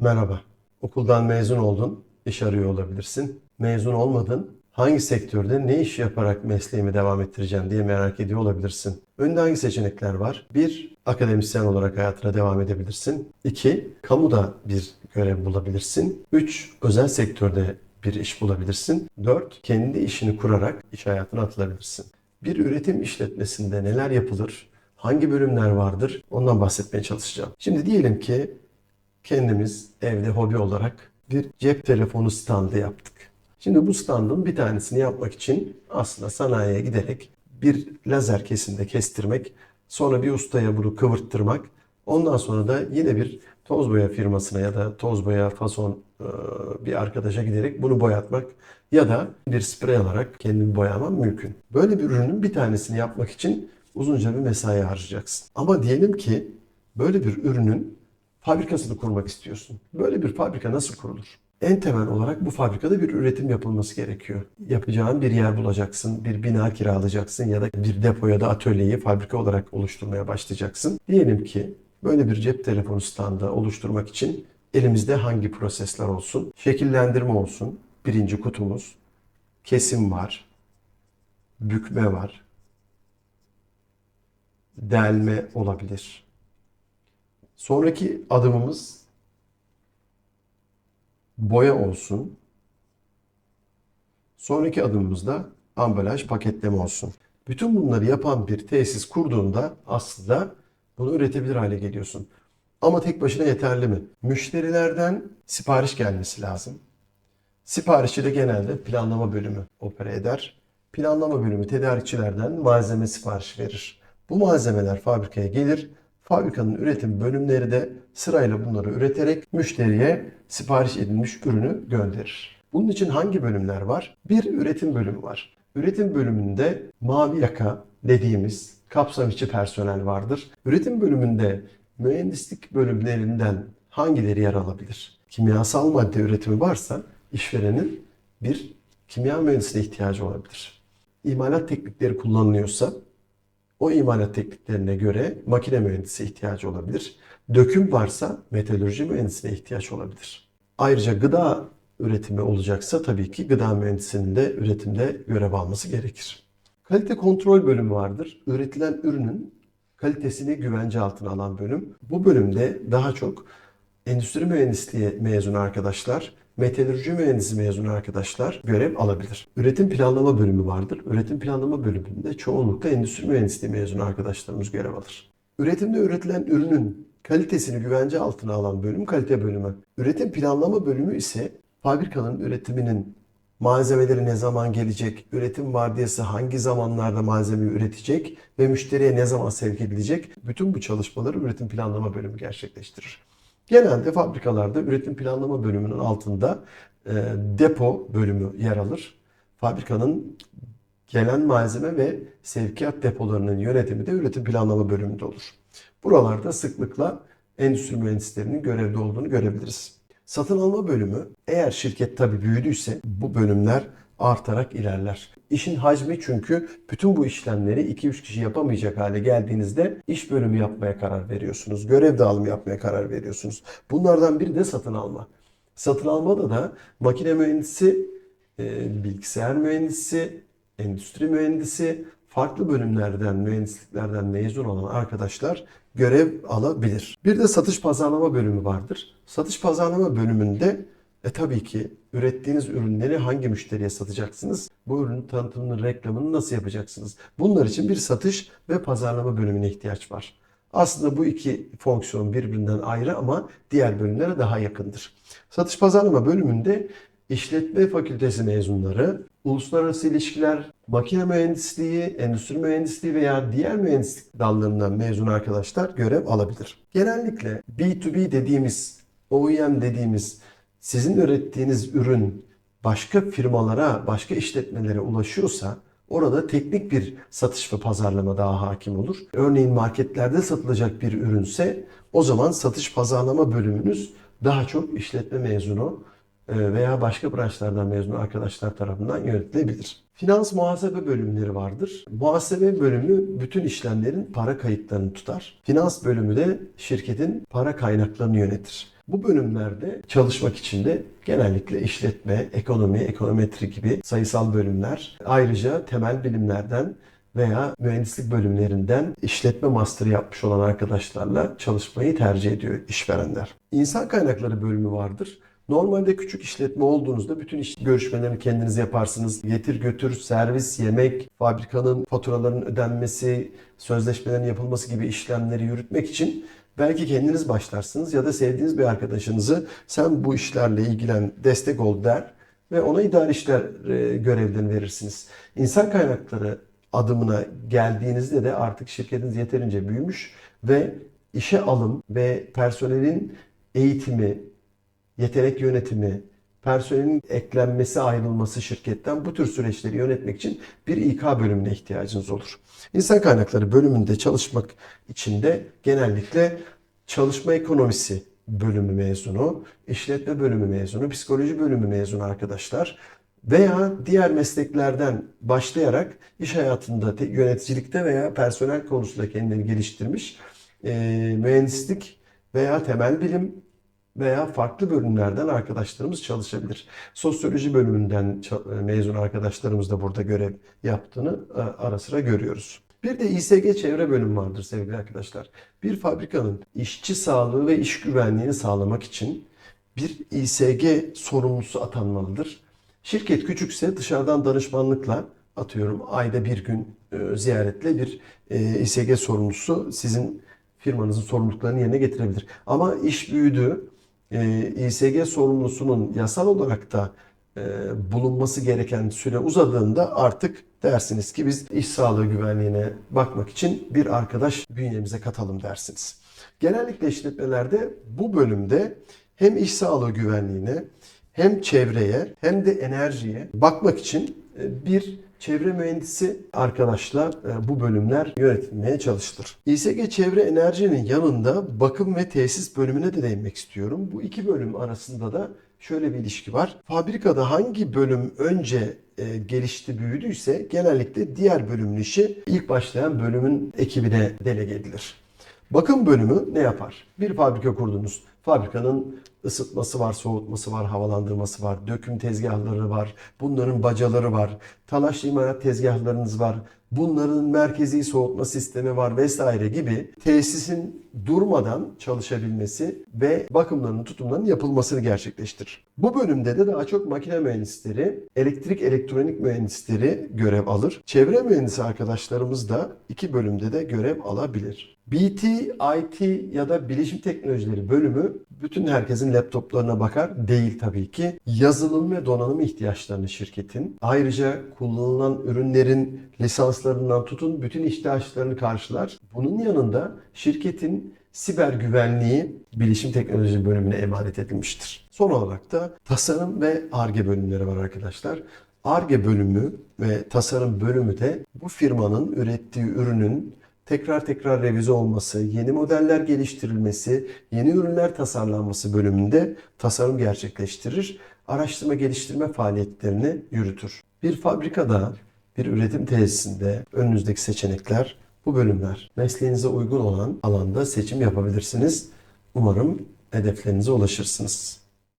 Merhaba. Okuldan mezun oldun, iş arıyor olabilirsin. Mezun olmadın, hangi sektörde ne iş yaparak mesleğimi devam ettireceğim diye merak ediyor olabilirsin. Önde hangi seçenekler var? Bir, akademisyen olarak hayatına devam edebilirsin. İki, kamuda bir görev bulabilirsin. Üç, özel sektörde bir iş bulabilirsin. Dört, kendi işini kurarak iş hayatına atılabilirsin. Bir üretim işletmesinde neler yapılır? Hangi bölümler vardır? Ondan bahsetmeye çalışacağım. Şimdi diyelim ki kendimiz evde hobi olarak bir cep telefonu standı yaptık. Şimdi bu standın bir tanesini yapmak için aslında sanayiye giderek bir lazer kesimde kestirmek, sonra bir ustaya bunu kıvırttırmak, ondan sonra da yine bir toz boya firmasına ya da toz boya fason e, bir arkadaşa giderek bunu boyatmak ya da bir sprey alarak kendimi boyamam mümkün. Böyle bir ürünün bir tanesini yapmak için uzunca bir mesai harcayacaksın. Ama diyelim ki böyle bir ürünün fabrikasını kurmak istiyorsun. Böyle bir fabrika nasıl kurulur? En temel olarak bu fabrikada bir üretim yapılması gerekiyor. Yapacağın bir yer bulacaksın, bir bina kiralayacaksın ya da bir depo ya da atölyeyi fabrika olarak oluşturmaya başlayacaksın. Diyelim ki böyle bir cep telefonu standı oluşturmak için elimizde hangi prosesler olsun? Şekillendirme olsun. Birinci kutumuz. Kesim var. Bükme var. Delme olabilir. Sonraki adımımız boya olsun. Sonraki adımımız da ambalaj paketleme olsun. Bütün bunları yapan bir tesis kurduğunda aslında bunu üretebilir hale geliyorsun. Ama tek başına yeterli mi? Müşterilerden sipariş gelmesi lazım. Siparişçi de genelde planlama bölümü opera eder. Planlama bölümü tedarikçilerden malzeme sipariş verir. Bu malzemeler fabrikaya gelir. Fabrikanın üretim bölümleri de sırayla bunları üreterek müşteriye sipariş edilmiş ürünü gönderir. Bunun için hangi bölümler var? Bir üretim bölümü var. Üretim bölümünde mavi yaka dediğimiz kapsam içi personel vardır. Üretim bölümünde mühendislik bölümlerinden hangileri yer alabilir? Kimyasal madde üretimi varsa işverenin bir kimya mühendisine ihtiyacı olabilir. İmalat teknikleri kullanılıyorsa o imalat tekniklerine göre makine mühendisi ihtiyacı olabilir. Döküm varsa metalürji mühendisine ihtiyaç olabilir. Ayrıca gıda üretimi olacaksa tabii ki gıda mühendisinin de üretimde görev alması gerekir. Kalite kontrol bölümü vardır. Üretilen ürünün kalitesini güvence altına alan bölüm. Bu bölümde daha çok endüstri mühendisliği mezunu arkadaşlar, metalürji mühendisi mezunu arkadaşlar görev alabilir. Üretim planlama bölümü vardır. Üretim planlama bölümünde çoğunlukla endüstri mühendisliği mezunu arkadaşlarımız görev alır. Üretimde üretilen ürünün kalitesini güvence altına alan bölüm kalite bölümü. Üretim planlama bölümü ise fabrikanın üretiminin malzemeleri ne zaman gelecek, üretim vardiyası hangi zamanlarda malzemeyi üretecek ve müşteriye ne zaman sevk edilecek bütün bu çalışmaları üretim planlama bölümü gerçekleştirir. Genelde fabrikalarda üretim planlama bölümünün altında e, depo bölümü yer alır. Fabrikanın gelen malzeme ve sevkiyat depolarının yönetimi de üretim planlama bölümünde olur. Buralarda sıklıkla endüstri mühendislerinin görevde olduğunu görebiliriz. Satın alma bölümü eğer şirket tabi büyüdüyse bu bölümler artarak ilerler. İşin hacmi çünkü bütün bu işlemleri 2-3 kişi yapamayacak hale geldiğinizde iş bölümü yapmaya karar veriyorsunuz. Görev dağılımı yapmaya karar veriyorsunuz. Bunlardan biri de satın alma. Satın almada da makine mühendisi, e, bilgisayar mühendisi, endüstri mühendisi, farklı bölümlerden, mühendisliklerden mezun olan arkadaşlar görev alabilir. Bir de satış pazarlama bölümü vardır. Satış pazarlama bölümünde e tabii ki ürettiğiniz ürünleri hangi müşteriye satacaksınız? Bu ürünün tanıtımını, reklamını nasıl yapacaksınız? Bunlar için bir satış ve pazarlama bölümüne ihtiyaç var. Aslında bu iki fonksiyon birbirinden ayrı ama diğer bölümlere daha yakındır. Satış pazarlama bölümünde işletme fakültesi mezunları, uluslararası ilişkiler, makine mühendisliği, endüstri mühendisliği veya diğer mühendislik dallarından mezun arkadaşlar görev alabilir. Genellikle B2B dediğimiz, OEM dediğimiz sizin ürettiğiniz ürün başka firmalara, başka işletmelere ulaşıyorsa orada teknik bir satış ve pazarlama daha hakim olur. Örneğin marketlerde satılacak bir ürünse o zaman satış pazarlama bölümünüz daha çok işletme mezunu e, veya başka branşlardan mezun arkadaşlar tarafından yönetilebilir. Finans muhasebe bölümleri vardır. Muhasebe bölümü bütün işlemlerin para kayıtlarını tutar. Finans bölümü de şirketin para kaynaklarını yönetir. Bu bölümlerde çalışmak için de genellikle işletme, ekonomi, ekonometri gibi sayısal bölümler, ayrıca temel bilimlerden veya mühendislik bölümlerinden işletme master yapmış olan arkadaşlarla çalışmayı tercih ediyor işverenler. İnsan kaynakları bölümü vardır. Normalde küçük işletme olduğunuzda bütün iş görüşmelerini kendiniz yaparsınız. Getir götür, servis, yemek, fabrikanın faturalarının ödenmesi, sözleşmelerin yapılması gibi işlemleri yürütmek için belki kendiniz başlarsınız ya da sevdiğiniz bir arkadaşınızı sen bu işlerle ilgilen, destek ol der ve ona idari işler e, görevlerini verirsiniz. İnsan kaynakları adımına geldiğinizde de artık şirketiniz yeterince büyümüş ve işe alım ve personelin eğitimi, yetenek yönetimi, personelin eklenmesi, ayrılması şirketten bu tür süreçleri yönetmek için bir İK bölümüne ihtiyacınız olur. İnsan kaynakları bölümünde çalışmak için de genellikle çalışma ekonomisi bölümü mezunu, işletme bölümü mezunu, psikoloji bölümü mezunu arkadaşlar veya diğer mesleklerden başlayarak iş hayatında te- yöneticilikte veya personel konusunda kendini geliştirmiş e, mühendislik veya temel bilim veya farklı bölümlerden arkadaşlarımız çalışabilir. Sosyoloji bölümünden e, mezun arkadaşlarımız da burada görev yaptığını e, ara sıra görüyoruz. Bir de İSG çevre bölümü vardır sevgili arkadaşlar. Bir fabrikanın işçi sağlığı ve iş güvenliğini sağlamak için bir İSG sorumlusu atanmalıdır. Şirket küçükse dışarıdan danışmanlıkla atıyorum ayda bir gün e, ziyaretle bir İSG sorumlusu sizin firmanızın sorumluluklarını yerine getirebilir. Ama iş büyüdü, e, İSG sorumlusunun yasal olarak da e, bulunması gereken süre uzadığında artık dersiniz ki biz iş sağlığı güvenliğine bakmak için bir arkadaş bünyemize katalım dersiniz. Genellikle işletmelerde bu bölümde hem iş sağlığı güvenliğine hem çevreye hem de enerjiye bakmak için e, bir çevre mühendisi arkadaşla e, bu bölümler yönetilmeye çalışılır. İSG çevre enerjinin yanında bakım ve tesis bölümüne de değinmek istiyorum. Bu iki bölüm arasında da şöyle bir ilişki var. Fabrikada hangi bölüm önce e, gelişti, büyüdüyse genellikle diğer bölümün işi ilk başlayan bölümün ekibine delege edilir. Bakım bölümü ne yapar? Bir fabrika kurdunuz. Fabrikanın ısıtması var, soğutması var, havalandırması var, döküm tezgahları var, bunların bacaları var, talaş imalat tezgahlarınız var, bunların merkezi soğutma sistemi var vesaire gibi tesisin durmadan çalışabilmesi ve bakımlarının, tutumlarının yapılmasını gerçekleştirir. Bu bölümde de daha çok makine mühendisleri, elektrik elektronik mühendisleri görev alır. Çevre mühendisi arkadaşlarımız da iki bölümde de görev alabilir. BT, IT ya da bilişim teknolojileri bölümü bütün herkesin laptoplarına bakar. Değil tabii ki. Yazılım ve donanım ihtiyaçlarını şirketin. Ayrıca kullanılan ürünlerin lisanslarından tutun bütün ihtiyaçlarını karşılar. Bunun yanında şirketin siber güvenliği bilişim teknoloji bölümüne emanet edilmiştir. Son olarak da tasarım ve ARGE bölümleri var arkadaşlar. ARGE bölümü ve tasarım bölümü de bu firmanın ürettiği ürünün tekrar tekrar revize olması, yeni modeller geliştirilmesi, yeni ürünler tasarlanması bölümünde tasarım gerçekleştirir. Araştırma geliştirme faaliyetlerini yürütür. Bir fabrikada, bir üretim tesisinde önünüzdeki seçenekler bu bölümler. Mesleğinize uygun olan alanda seçim yapabilirsiniz. Umarım hedeflerinize ulaşırsınız.